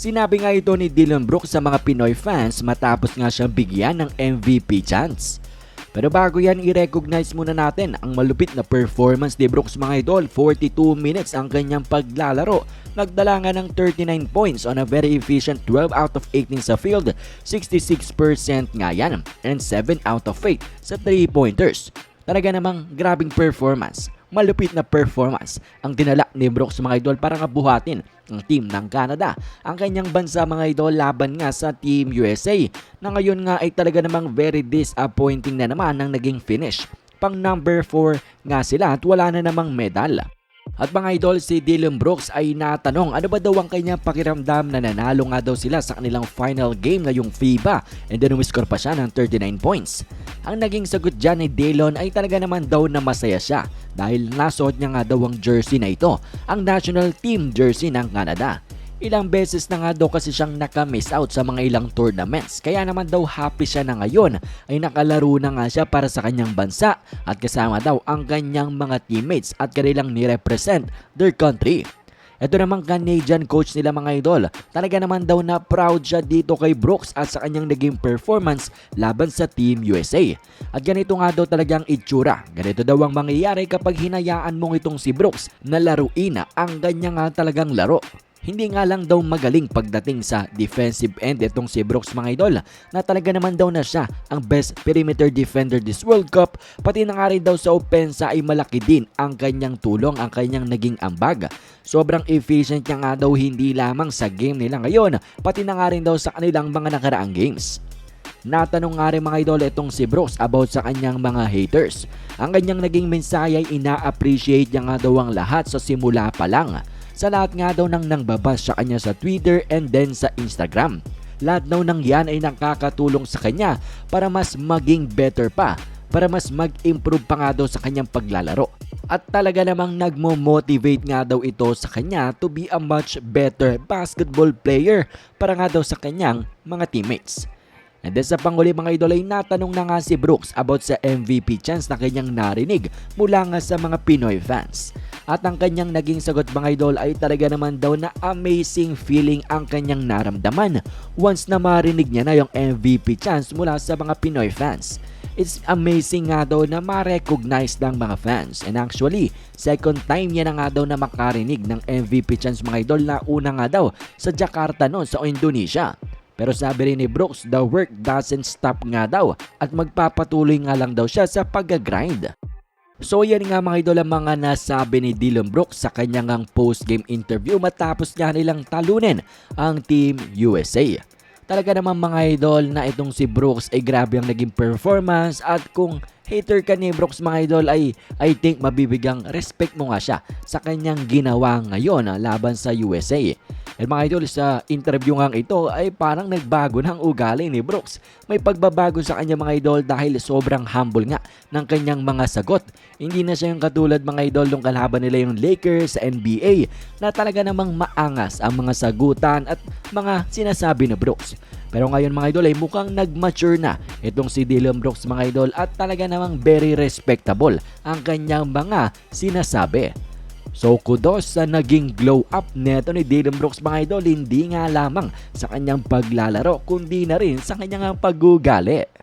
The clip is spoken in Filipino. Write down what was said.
Sinabi nga ito ni Dylan Brooks sa mga Pinoy fans matapos nga siyang bigyan ng MVP chance. Pero bago yan, i-recognize muna natin ang malupit na performance ni Brooks mga idol. 42 minutes ang kanyang paglalaro. Nagdala nga ng 39 points on a very efficient 12 out of 18 sa field. 66% nga yan. And 7 out of 8 sa 3-pointers. Talaga namang grabing performance malupit na performance ang dinala ni Brooks mga idol para nga buhatin ang team ng Canada. Ang kanyang bansa mga idol laban nga sa Team USA na ngayon nga ay talaga namang very disappointing na naman ang naging finish. Pang number 4 nga sila at wala na namang medal. At mga idol, si Dylan Brooks ay natanong ano ba daw ang kanyang pakiramdam na nanalo nga daw sila sa kanilang final game ngayong FIBA and then umiscore pa siya ng 39 points. Ang naging sagot dyan ni Dylan ay talaga naman daw na masaya siya dahil nasuot niya nga daw ang jersey na ito, ang national team jersey ng Canada. Ilang beses na nga daw kasi siyang naka-miss out sa mga ilang tournaments. Kaya naman daw happy siya na ngayon ay nakalaro na nga siya para sa kanyang bansa at kasama daw ang kanyang mga teammates at kanilang ni-represent their country. Ito namang Canadian coach nila mga idol. Talaga naman daw na proud siya dito kay Brooks at sa kanyang naging performance laban sa Team USA. At ganito nga daw talagang itsura. Ganito daw ang mangyayari kapag hinayaan mong itong si Brooks na laruin na ang ganyan nga talagang laro. Hindi nga lang daw magaling pagdating sa defensive end itong si Brooks mga idol na talaga naman daw na siya ang best perimeter defender this World Cup pati na daw sa opensa ay malaki din ang kanyang tulong ang kanyang naging ambag. Sobrang efficient niya nga daw hindi lamang sa game nila ngayon pati na daw sa kanilang mga nakaraang games. Natanong nga rin mga idol itong si Brooks about sa kanyang mga haters. Ang kanyang naging mensahe ay ina-appreciate niya nga daw ang lahat sa simula pa lang sa lahat nga daw ng nangbabas sa kanya sa Twitter and then sa Instagram. Lahat daw ng yan ay nakakatulong sa kanya para mas maging better pa, para mas mag-improve pa nga daw sa kanyang paglalaro. At talaga namang nagmo-motivate nga daw ito sa kanya to be a much better basketball player para nga daw sa kanyang mga teammates. And then sa panghuli mga idol ay natanong na nga si Brooks about sa MVP chance na kanyang narinig mula nga sa mga Pinoy fans. At ang kanyang naging sagot mga idol ay talaga naman daw na amazing feeling ang kanyang naramdaman once na marinig niya na yung MVP chance mula sa mga Pinoy fans. It's amazing nga daw na ma-recognize ng mga fans. And actually, second time niya na nga daw na makarinig ng MVP chance mga idol na una nga daw sa Jakarta noon sa Indonesia. Pero sabi rin ni Brooks, the work doesn't stop nga daw at magpapatuloy nga lang daw siya sa pag-grind. So yan nga mga idol ang mga nasabi ni Dylan Brooks sa kanyang ang post-game interview matapos nga nilang talunin ang Team USA. Talaga naman mga idol na itong si Brooks ay grabe ang naging performance at kung hater ka ni Brooks mga idol ay I think mabibigang respect mo nga siya sa kanyang ginawa ngayon ah, laban sa USA. And mga idol, sa interview nga ito ay parang nagbago ng ugali ni Brooks. May pagbabago sa kanya mga idol dahil sobrang humble nga ng kanyang mga sagot. Hindi na siya yung katulad mga idol nung kalaban nila yung Lakers sa NBA na talaga namang maangas ang mga sagutan at mga sinasabi ni Brooks. Pero ngayon mga idol ay mukhang nag-mature na itong si Dylan Brooks mga idol at talaga namang very respectable ang kanyang mga sinasabi. So kudos sa naging glow up neto ni Dylan Brooks mga idol hindi nga lamang sa kanyang paglalaro kundi na rin sa kanyang pag-ugali.